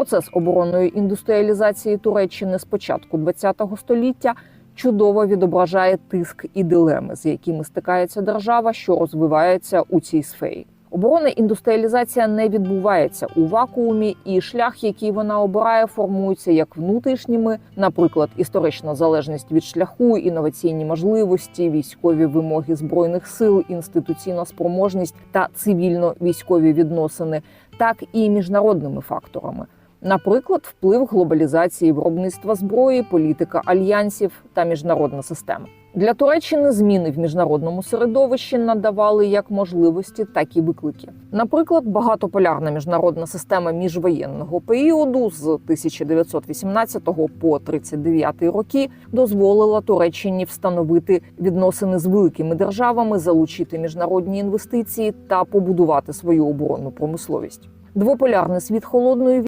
Процес оборонної індустріалізації Туреччини з початку ХХ століття чудово відображає тиск і дилеми, з якими стикається держава, що розвивається у цій сфері. Оборонна індустріалізація не відбувається у вакуумі, і шлях, який вона обирає, формується як внутрішніми, наприклад, історична залежність від шляху, інноваційні можливості, військові вимоги збройних сил, інституційна спроможність та цивільно-військові відносини, так і міжнародними факторами. Наприклад, вплив глобалізації виробництва зброї, політика альянсів та міжнародна система. Для Туреччини зміни в міжнародному середовищі надавали як можливості, так і виклики. Наприклад, багатополярна міжнародна система міжвоєнного періоду з 1918 по 39 роки дозволила Туреччині встановити відносини з великими державами, залучити міжнародні інвестиції та побудувати свою оборонну промисловість. Двополярний світ холодної